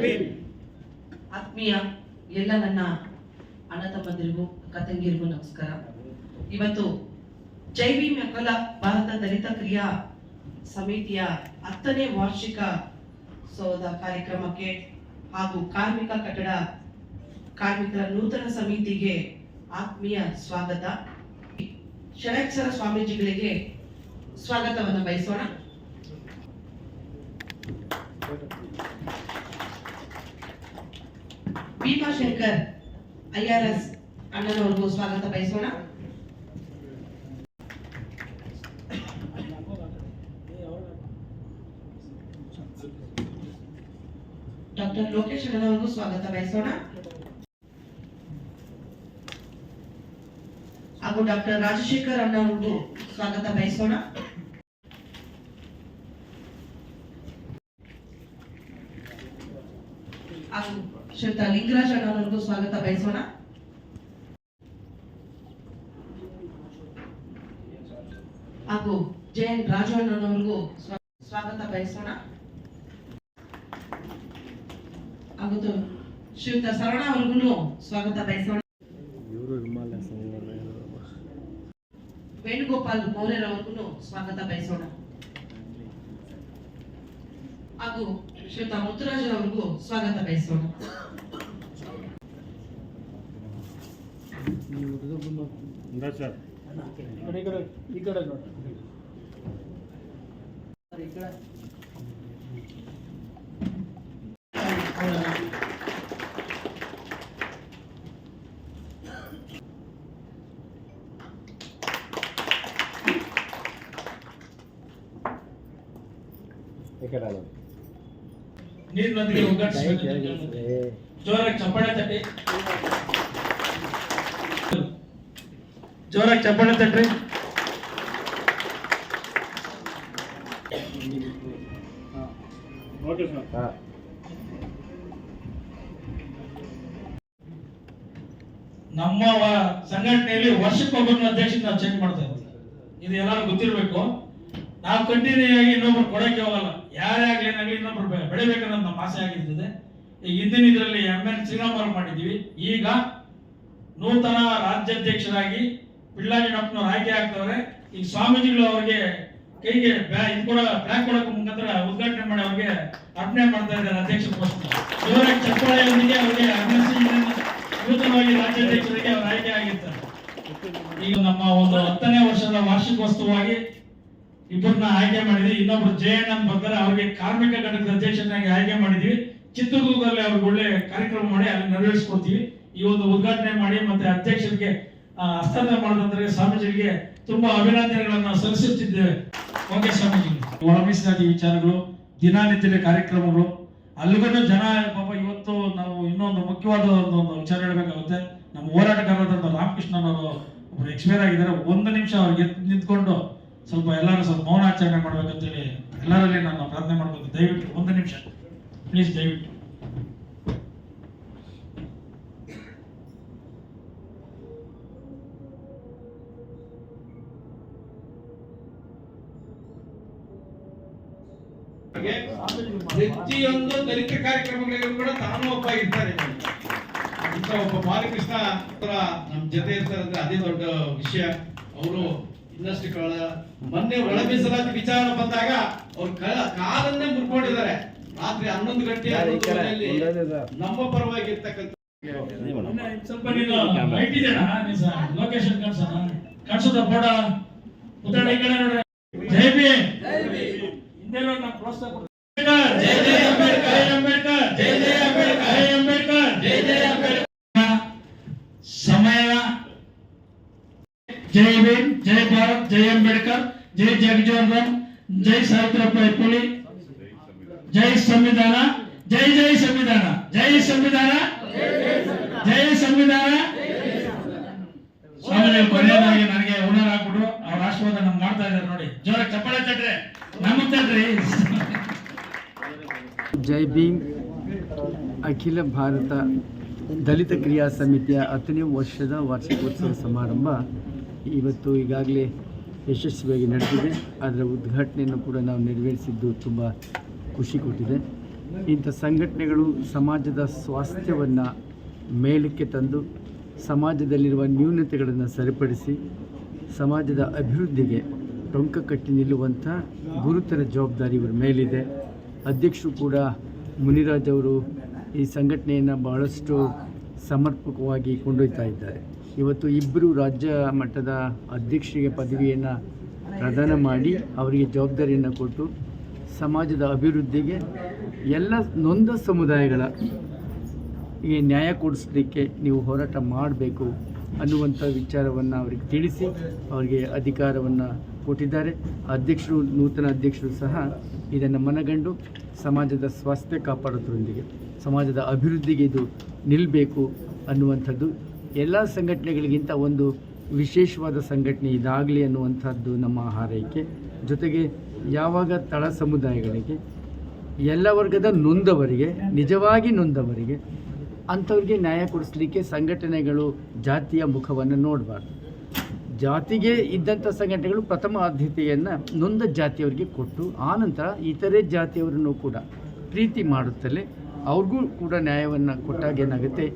ಆತ್ಮೀಯ ಎಲ್ಲ ನನ್ನ ಅಣ್ಣ ತಮ್ಮಂದಿರಿಗೂ, ಅಕ್ಕ ತಂಗಿಯರಿಗೂ ನಮಸ್ಕಾರ. ಇವತ್ತು ಜೈವಿ ಅಕಲ ಭಾರತ ದಲಿತ ಕ್ರಿಯಾ ಸಮಿತಿಯ ಹತ್ತನೇ ವಾರ್ಷಿಕ ಸೌಧ ಕಾರ್ಯಕ್ರಮಕ್ಕೆ ಹಾಗೂ ಕಾರ್ಮಿಕ ಕಟ್ಟಡ ಕಾರ್ಮಿಕರ ನೂತನ ಸಮಿತಿಗೆ ಆತ್ಮೀಯ ಸ್ವಾಗತ. ಷಡಕ್ಷರ ಸ್ವಾಮೀಜಿಗಳಿಗೆ ಸ್ವಾಗತವನ್ನು ಬಯಸೋಣ. ಭೀಮಾಶಂಕರ್ ಐ ಆರ್ ಎಸ್ ಸ್ವಾಗತ ಬಯಸೋಣ. ಡಾಕ್ಟರ್ ಲೋಕೇಶ್ ಅಣ್ಣನವರೆಗೂ ಸ್ವಾಗತ ಬಯಸೋಣ. ಹಾಗೂ ಡಾಕ್ಟರ್ ರಾಜಶೇಖರ್ ಅಣ್ಣವ್ರಿಗೂ ಸ್ವಾಗತ ಬಯಸೋಣ. ಹಾಗೂ ಶ್ರೀಯುತ ಲಿಂಗರಾಜ್ ಅಣ್ಣನವ್ರಿಗೂ ಸ್ವಾಗತ ಬಯಸೋಣ. ಹಾಗೂ ಜಯನ್ ರಾಜು ಅಣ್ಣನವ್ರಿಗೂ ಸ್ವಾಗತ ಬಯಸೋಣ. ಹಾಗೂ ಶ್ರೀಯುತ ಸರಣ ಅವ್ರಿಗೂ ಸ್ವಾಗತ ಬಯಸೋಣ. ವೇಣುಗೋಪಾಲ್ ಮೌರ್ಯರವ್ರಿಗೂ ಸ್ವಾಗತ ಬಯಸೋಣ. ಹಾಗೂ ಶ್ರೀಯುತ ಮುತ್ತುರಾಜ್ ಅವ್ರಿಗೂ ಸ್ವಾಗತ ಬಯಸೋಣ. ಸರ್ ನೀರಿನೊಂದಿಗೆ ಒಗ್ಗಟ್ಟಿಸಬೇಕು ಜೋರಾಗಿ ಚಪ್ಪಾಳೆ ತಟ್ಟಿ. ಜೋರಾಗಿ ಚಪ್ಪಾಳೆ ತಟ್ಟಿ. ನಮ್ಮ ಸಂಘಟನೆಯಲ್ಲಿ ವರ್ಷಕ್ಕೊಬ್ಬರನ್ನ ಅಧ್ಯಕ್ಷ ನಾವು ಚೇಂಜ್ ಮಾಡ್ತಾ ಇದ್ದೀವಿ. ಇದು ಎಲ್ಲರೂ ಗೊತ್ತಿರಬೇಕು. ನಾವು ಕಂಟಿನ್ಯೂ ಆಗಿ ಇನ್ನೊಬ್ರು ಕೊಡಕ್ಕೆ ಹೋಗಲ್ಲ. ಯಾರೇ ಆಗಲಿ ಏನಾಗ್ಲಿ ಇನ್ನೊಬ್ರು ಬೆಳಿಬೇಕನ್ನೋದು ನಮ್ಮ ಆಸೆ ಆಗಿರ್ತದೆ. ಈಗ ಹಿಂದಿನ ಇದರಲ್ಲಿ ಎಂ ಎನ್ ಶ್ರೀರಾಮ್ ಅವ್ರು ಮಾಡಿದ್ದೀವಿ ಈಗ ನೂತನ ರಾಜ್ಯಾಧ್ಯಕ್ಷರಾಗಿ ಪಿಳ್ಳಾಜಿನಪ್ಪನವ್ರು ಆಯ್ಕೆ ಆಗ್ತವ್ರೆ. ಈಗ ಸ್ವಾಮೀಜಿಗಳು ಅವರಿಗೆ ಕೈಗೆ ಇದು ಕೂಡ ಬ್ಲಾಕ್ ಕೊಡೋಕೆ ಮುಖಾಂತರ ಉದ್ಘಾಟನೆ ಮಾಡಿ ಅವ್ರಿಗೆ ಅರ್ಪಣೆ ಮಾಡ್ತಾ ಇದ್ದಾರೆ ಅಧ್ಯಕ್ಷ ಪೋಸ್ಟ್. ಚಪ್ಪಾಳೆಯೊಂದಿಗೆ ಅವರಿಗೆ ನೂತನವಾಗಿ ರಾಜ್ಯಾಧ್ಯಕ್ಷರಿಗೆ ಅವರು ಆಯ್ಕೆ ಆಗಿರ್ತಾರೆ. ಈಗ ನಮ್ಮ ಒಂದು ಹತ್ತನೇ ವರ್ಷದ ವಾರ್ಷಿಕೋತ್ಸವವಾಗಿ ಇಬ್ಬರನ್ನ ಆಯ್ಕೆ ಮಾಡಿದ್ವಿ. ಇನ್ನೊಬ್ರು ಜಯಣ್ಣ ಅಂತ ಬರ್ತಾರೆ ಅವ್ರಿಗೆ ಕಾರ್ಮಿಕ ಘಟಕದ ಅಧ್ಯಕ್ಷನಾಗಿ ಆಯ್ಕೆ ಮಾಡಿದ್ವಿ. ಚಿತ್ರದುರ್ಗದಲ್ಲಿ ಅವ್ರಿಗೆ ಒಳ್ಳೆ ಕಾರ್ಯಕ್ರಮ ಮಾಡಿ ಅಲ್ಲಿ ನೆರವೇರಿಸ್ಕೊಡ್ತೀವಿ. ಈ ಒಂದು ಉದ್ಘಾಟನೆ ಮಾಡಿ ಮತ್ತೆ ಅಧ್ಯಕ್ಷರಿಗೆ ಹಸ್ತಾಂತರ ಮಾಡಿದಂದ್ರೆ ಸ್ವಾಮೀಜಿಗಳಿಗೆ ತುಂಬಾ ಅಭಿನಂದನೆಗಳನ್ನ ಸಲ್ಲಿಸುತ್ತಿದ್ದೇವೆ. ಓಕೆ ಸ್ವಾಮೀಜಿ. ಒಳ ಮೀಸಲಾತಿ ವಿಚಾರಗಳು, ದಿನನಿತ್ಯದ ಕಾರ್ಯಕ್ರಮಗಳು ಅಲ್ಲಿಗೂ ಜನ ಪಾಪ ಇವತ್ತು ನಾವು ಇನ್ನೊಂದು ಮುಖ್ಯವಾದ ಒಂದು ವಿಚಾರ ಹೇಳಬೇಕಾಗುತ್ತೆ. ನಮ್ಮ ಹೋರಾಟಗಾರರಾದಂಥ ರಾಮಕೃಷ್ಣನವರು ಒಬ್ರು ಎಕ್ಸ್ಪೈರ್ ಆಗಿದ್ದಾರೆ. ಒಂದು ನಿಮಿಷ ಅವ್ರಿಗೆ ನಿಂತ್ಕೊಂಡು ಸ್ವಲ್ಪ ಎಲ್ಲರೂ ಸ್ವಲ್ಪ ಮೌನಾಚರಣೆ ಮಾಡ್ಬೇಕಂತೇಳಿ ಎಲ್ಲರಲ್ಲಿ ನಾನು ಪ್ರಾರ್ಥನೆ ಮಾಡ್ಬೇಕು ದಯವಿಟ್ಟು ಒಂದು ನಿಮಿಷ. ಪ್ಲೀಸ್ ದಯವಿಟ್ಟು. ಪ್ರತಿಯೊಂದು ದಲಿತ ಕಾರ್ಯಕ್ರಮಗಳಿಗೂ ಕೂಡ ತಾನು ಒಬ್ಬ ಇರ್ತಾರೆ. ಇಂಥ ಒಬ್ಬ ಬಾಲಕೃಷ್ಣ ನಮ್ ಜೊತೆ ಇರ್ತಾರೆ ಅಂದ್ರೆ ಅದೇ ದೊಡ್ಡ ವಿಷಯ. ಅವರು ಇನ್ನಷ್ಟು ಕಳ ಮೊನ್ನೆ ಒಳ ಮೀಸಲಾತಿ ವಿಚಾರ ಬಂದಾಗ ಅವ್ರು ಕಳ ಕಾಲನ್ನೇ ಮುರ್ಕೊಂಡಿದ್ದಾರೆ. ರಾತ್ರಿ ಹನ್ನೊಂದು ಗಂಟೆ ನಮ್ಮ ಪರವಾಗಿ ಇರ್ತಕ್ಕಂಥ ಇನ್ನ ಸ್ವಲ್ಪ ನೀನು ಇದೆಯಾ ಲೊಕೇಶನ್ ಉತ್ತರ ಕಡೆ ನೋಡ್ರಿ ಜೈ ಬಿ ಹಿಂದೆ ಪ್ರೋತ್ಸಾಹ ಜೈ ಅಂಬೇಡ್ಕರ್. ಜೈ ಜೈ ಅಂಬೇಡ್ಕರ್. ಜೈ ಜೈ ಅಂಬೇಡ್ಕರ್ ಜೈ ಜೈ ಅಂಬೇಡ್ಕರ್ ಸಮಯ ಜೈ ಭೀಮ್, ಜೈ ಭಾರತ್, ಜೈ ಅಂಬೇಡ್ಕರ್, ಜೈ ಜಗಜೀವನ್ ರಾಮ್ ಜೈ ಸಾವಿತ್ರಿಬಾಯಿ ಪುಲಿ, ಜೈ ಸಂವಿಧಾನ, ಜೈ ಜೈ ಸಂವಿಧಾನ ಜೈ ಸಂವಿಧಾನ ಜೈ ಸಂವಿಧಾನ. ಸ್ವಾಮಿ ಕೊನೆಯದಾಗಿ ನನಗೆ ಹುಣರ್ ಹಾಕ್ಬಿಟ್ಟು ಅವ್ರ ಆಶೀರ್ವಾದ ಮಾಡ್ತಾ ಇದ್ದಾರೆ ನೋಡಿ. ಜೋರ ಚಪ್ಪಾಳೆ ತಟ್ರೆ ನಮಗ್ ತಟ್ರಿ ಜೈ ಭೀಮ್, ಅಖಿಲ ಭಾರತ ದಲಿತ ಕ್ರಿಯಾ ಸಮಿತಿಯ ಹತ್ತನೇ ವರ್ಷದ ವಾರ್ಷಿಕೋತ್ಸವ ಸಮಾರಂಭ ಇವತ್ತು ಈಗಾಗಲೇ ಯಶಸ್ವಿಯಾಗಿ ನಡೆದಿದೆ. ಅದರ ಉದ್ಘಾಟನೆಯನ್ನು ಕೂಡ ನಾವು ನೆರವೇರಿಸಿದ್ದು ತುಂಬ ಖುಷಿ ಕೊಟ್ಟಿದೆ. ಇಂಥ ಸಂಘಟನೆಗಳು ಸಮಾಜದ ಸ್ವಾಸ್ಥ್ಯವನ್ನು ಮೇಲಕ್ಕೆ ತಂದು, ಸಮಾಜದಲ್ಲಿರುವ ನ್ಯೂನತೆಗಳನ್ನು ಸರಿಪಡಿಸಿ, ಸಮಾಜದ ಅಭಿವೃದ್ಧಿಗೆ ಟೊಂಕ ಕಟ್ಟಿ ನಿಲ್ಲುವಂಥ ಗುರುತರ ಜವಾಬ್ದಾರಿ ಇವರ ಮೇಲಿದೆ. ಅಧ್ಯಕ್ಷರು ಕೂಡ ಮುನಿರಾಜ್ ಅವರು ಈ ಸಂಘಟನೆಯನ್ನು ಬಹಳಷ್ಟು ಸಮರ್ಪಕವಾಗಿ ಕೊಂಡೊಯ್ತಾ ಇದ್ದಾರೆ. ಇವತ್ತು ಇಬ್ಬರು ರಾಜ್ಯ ಮಟ್ಟದ ಅಧ್ಯಕ್ಷರಿಗೆ ಪದವಿಯನ್ನು ಪ್ರದಾನ ಮಾಡಿ ಅವರಿಗೆ ಜವಾಬ್ದಾರಿಯನ್ನು ಕೊಟ್ಟು ಸಮಾಜದ ಅಭಿವೃದ್ಧಿಗೆ ಎಲ್ಲ ನೊಂದ ಸಮುದಾಯಗಳ ಈ ನ್ಯಾಯ ಕೊಡಿಸಲಿಕ್ಕೆ ನೀವು ಹೋರಾಟ ಮಾಡಬೇಕು ಅನ್ನುವಂಥ ವಿಚಾರವನ್ನು ಅವರಿಗೆ ತಿಳಿಸಿ ಅವರಿಗೆ ಅಧಿಕಾರವನ್ನು ಕೊಟ್ಟಿದ್ದಾರೆ. ಅಧ್ಯಕ್ಷರು, ನೂತನ ಅಧ್ಯಕ್ಷರು ಸಹ ಇದನ್ನು ಮನಗಂಡು ಸಮಾಜದ ಸ್ವಾಸ್ಥ್ಯ ಕಾಪಾಡೋದ್ರೊಂದಿಗೆ, ಸಮಾಜದ ಅಭಿವೃದ್ಧಿಗೆ ಇದು ನಿಲ್ಲಬೇಕು ಅನ್ನುವಂಥದ್ದು ಎಲ್ಲ ಸಂಘಟನೆಗಳಿಗಿಂತ ಒಂದು ವಿಶೇಷವಾದ ಸಂಘಟನೆ ಇದಾಗಲಿ ಅನ್ನುವಂಥದ್ದು ನಮ್ಮ ಹಾರೈಕೆ. ಜೊತೆಗೆ ಯಾವಾಗ ತಳ ಸಮುದಾಯಗಳಿಗೆ, ಎಲ್ಲ ವರ್ಗದ ನೊಂದವರಿಗೆ, ನಿಜವಾಗಿ ನೊಂದವರಿಗೆ ಅಂಥವ್ರಿಗೆ ನ್ಯಾಯ ಕೊಡಿಸ್ಲಿಕ್ಕೆ ಸಂಘಟನೆಗಳು ಜಾತಿಯ ಮುಖವನ್ನು ನೋಡಬಾರ್ದು. ಜಾತಿಗೆ ಇದ್ದಂಥ ಸಂಘಟನೆಗಳು ಪ್ರಥಮ ಆದ್ಯತೆಯನ್ನು ನೊಂದ ಜಾತಿಯವರಿಗೆ ಕೊಟ್ಟು, ಆನಂತರ ಇತರೆ ಜಾತಿಯವರನ್ನು ಕೂಡ ಪ್ರೀತಿ ಮಾಡುತ್ತಲೇ ಅವ್ರಿಗೂ ಕೂಡ ನ್ಯಾಯವನ್ನು ಕೊಟ್ಟಾಗ ಏನಾಗುತ್ತೆ?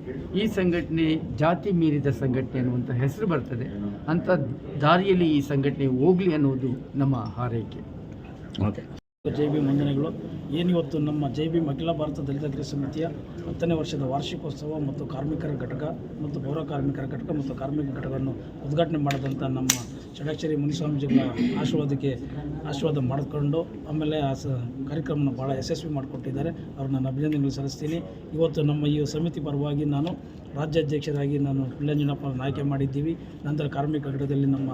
ಈ ಸಂಘಟನೆ ಜಾತಿ ಮೀರಿದ ಸಂಘಟನೆ ಅನ್ನುವಂಥ ಹೆಸರು ಬರ್ತದೆ. ಅಂಥ ದಾರಿಯಲ್ಲಿ ಈ ಸಂಘಟನೆ ಹೋಗಲಿ ಅನ್ನೋದು ನಮ್ಮ ಹಾರೈಕೆ. ಜೈ ಬಿ ವಂದನೆಗಳು. ಏನಿವತ್ತು ನಮ್ಮ ಜೈ ಬಿ ಅಖಿಲ ಭಾರತ ದಲಿತ ಸಮಿತಿಯ ಹತ್ತನೇ ವರ್ಷದ ವಾರ್ಷಿಕೋತ್ಸವ ಮತ್ತು ಕಾರ್ಮಿಕರ ಘಟಕ ಮತ್ತು ಪೌರ ಕಾರ್ಮಿಕರ ಘಟಕ ಮತ್ತು ಕಾರ್ಮಿಕ ಘಟಕವನ್ನು ಉದ್ಘಾಟನೆ ಮಾಡಿದಂಥ ನಮ್ಮ ಷಡಾಕ್ಷರಿ ಮುನಿಸ್ವಾಮೀಜಿಗಳ ಆಶೀರ್ವಾದಕ್ಕೆ ಆಶೀರ್ವಾದ ಮಾಡಿಕೊಂಡು ಆಮೇಲೆ ಆ ಸ ಕಾರ್ಯಕ್ರಮನ ಭಾಳ ಯಶಸ್ವಿ ಮಾಡಿಕೊಟ್ಟಿದ್ದಾರೆ. ಅವ್ರನ್ನ ನಾನು ಅಭಿನಂದನೆಗಳು ಸಲ್ಲಿಸ್ತೀನಿ. ಇವತ್ತು ನಮ್ಮ ಈ ಸಮಿತಿ ಪರವಾಗಿ ನಾನು ರಾಜ್ಯಾಧ್ಯಕ್ಷರಾಗಿ ನಾನು ಪಿಳ್ಳಂಜನಪ್ಪರನ್ನ ಆಯ್ಕೆ ಮಾಡಿದ್ದೀವಿ. ನಂತರ ಕಾರ್ಮಿಕ ಘಟಕದಲ್ಲಿ ನಮ್ಮ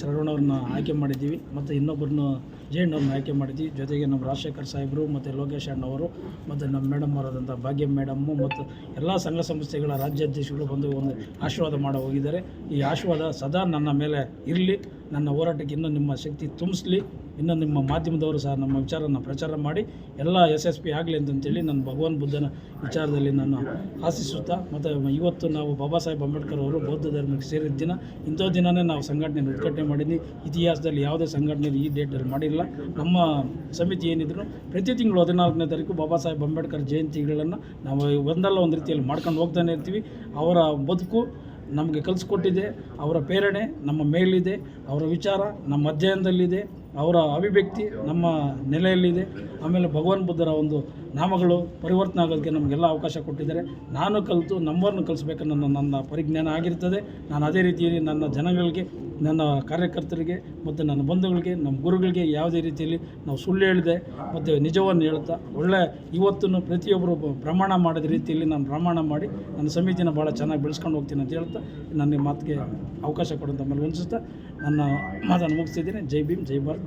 ಶರವಣವ್ರನ್ನ ಆಯ್ಕೆ ಮಾಡಿದ್ದೀವಿ. ಮತ್ತು ಇನ್ನೊಬ್ಬರನ್ನು ಜಯಣ್ಣವ್ರನ್ನ ಆಯ್ಕೆ ಮಾಡಿದ್ವಿ. ಜೊತೆಗೆ ನಮ್ಮ ರಾಜಶೇಖರ್ ಸಾಹೇಬರು ಮತ್ತು ಲೋಕೇಶ್ ಅಣ್ಣವರು ಮತ್ತು ನಮ್ಮ ಮೇಡಮ್ ಅವರಾದಂಥ ಭಾಗ್ಯ ಮೇಡಮ್ಮು ಮತ್ತು ಎಲ್ಲ ಸಂಘ ಸಂಸ್ಥೆಗಳ ರಾಜ್ಯಾಧ್ಯಕ್ಷಗಳು ಬಂದು ಒಂದು ಆಶೀರ್ವಾದ ಮಾಡಿ ಹೋಗಿದ್ದಾರೆ. ಈ ಆಶೀರ್ವಾದ ಸದಾ ನನ್ನ ಮೇಲೆ ಇರಲಿ. ನನ್ನ ಹೋರಾಟಕ್ಕೆ ಇನ್ನೂ ನಿಮ್ಮ ಶಕ್ತಿ ತುಂಬಿಸ್ಲಿ. ಇನ್ನು ನಿಮ್ಮ ಮಾಧ್ಯಮದವರು ಸಹ ನಮ್ಮ ವಿಚಾರನ ಪ್ರಚಾರ ಮಾಡಿ. ಎಲ್ಲ ಯಶಸ್ವಿ ಆಗಲಿ ಅಂತಂತೇಳಿ ನಾನು ಭಗವಾನ್ ಬುದ್ಧನ ವಿಚಾರದಲ್ಲಿ ನಾನು ಆಶಿಸುತ್ತಾ ಮತ್ತು ಇವತ್ತು ನಾವು ಬಾಬಾ ಸಾಹೇಬ್ ಅಂಬೇಡ್ಕರ್ ಅವರು ಬೌದ್ಧ ಧರ್ಮಕ್ಕೆ ಸೇರಿದ ದಿನ. ಇಂಥ ದಿನವೇ ನಾವು ಸಂಘಟನೆಯನ್ನು ಉದ್ಘಾಟನೆ ಮಾಡಿದ್ವಿ. ಇತಿಹಾಸದಲ್ಲಿ ಯಾವುದೇ ಸಂಘಟನೆ ಈ ಡೇಟಲ್ಲಿ ಮಾಡಿಲ್ಲ. ನಮ್ಮ ಸಮಿತಿ ಏನಿದ್ರು ಪ್ರತಿ ತಿಂಗಳು ಹದಿನಾಲ್ಕನೇ ತಾರೀಕು ಬಾಬಾ ಸಾಹೇಬ್ ಅಂಬೇಡ್ಕರ್ ಜಯಂತಿಗಳನ್ನು ನಾವು ಒಂದಲ್ಲ ಒಂದು ರೀತಿಯಲ್ಲಿ ಮಾಡ್ಕೊಂಡು ಹೋಗ್ತಾನೆ ಇರ್ತೀವಿ. ಅವರ ಬದುಕು ನಮಗೆ ಕಲಿಸ್ಕೊಟ್ಟಿದೆ. ಅವರ ಪ್ರೇರಣೆ ನಮ್ಮ ಮೇಲಿದೆ. ಅವರ ವಿಚಾರ ನಮ್ಮ ಅಧ್ಯಯನದಲ್ಲಿದೆ. ಅವರ ಅಭಿವ್ಯಕ್ತಿ ನಮ್ಮ ನೆಲೆಯಲ್ಲಿದೆ. ಆಮೇಲೆ ಭಗವಾನ್ ಬುದ್ಧರ ಒಂದು ನಾಮಗಳು ಪರಿವರ್ತನೆ ಆಗೋದಕ್ಕೆ ನಮಗೆಲ್ಲ ಅವಕಾಶ ಕೊಟ್ಟಿದ್ದಾರೆ. ನಾನು ಕಲಿತು ನಂಬರ್ನ ಕಲಿಸ್ಬೇಕನ್ನೋ ನನ್ನ ಪರಿಜ್ಞಾನ ಆಗಿರ್ತದೆ. ನಾನು ಅದೇ ರೀತಿಯಲ್ಲಿ ನನ್ನ ಜನಗಳಿಗೆ, ನನ್ನ ಕಾರ್ಯಕರ್ತರಿಗೆ, ಮತ್ತು ನನ್ನ ಬಂಧುಗಳಿಗೆ, ನಮ್ಮ ಗುರುಗಳಿಗೆ ಯಾವುದೇ ರೀತಿಯಲ್ಲಿ ನಾವು ಸುಳ್ಳು ಹೇಳಿದೆ, ಮತ್ತು ನಿಜವನ್ನು ಹೇಳ್ತಾ ಒಳ್ಳೆ ಇವತ್ತು ಪ್ರತಿಯೊಬ್ಬರು ಪ್ರಮಾಣ ಮಾಡಿದ ರೀತಿಯಲ್ಲಿ ನಾನು ಪ್ರಮಾಣ ಮಾಡಿ, ನನ್ನ ಸಮಿತಿನ ಭಾಳ ಚೆನ್ನಾಗಿ ಬೆಳೆಸ್ಕೊಂಡು ಹೋಗ್ತೀನಿ ಅಂತ ಹೇಳ್ತಾ, ನನ್ನ ಮಾತಿಗೆ ಅವಕಾಶ ಕೊಡುವಂಥ ಮೇಲೆ ವಂಚಿಸ್ತಾ ನನ್ನ ಮಾತನ್ನು ಮುಗಿಸ್ತಿದ್ದೀನಿ. ಜೈ ಭೀಮ್, ಜೈ ಭಾರತ್.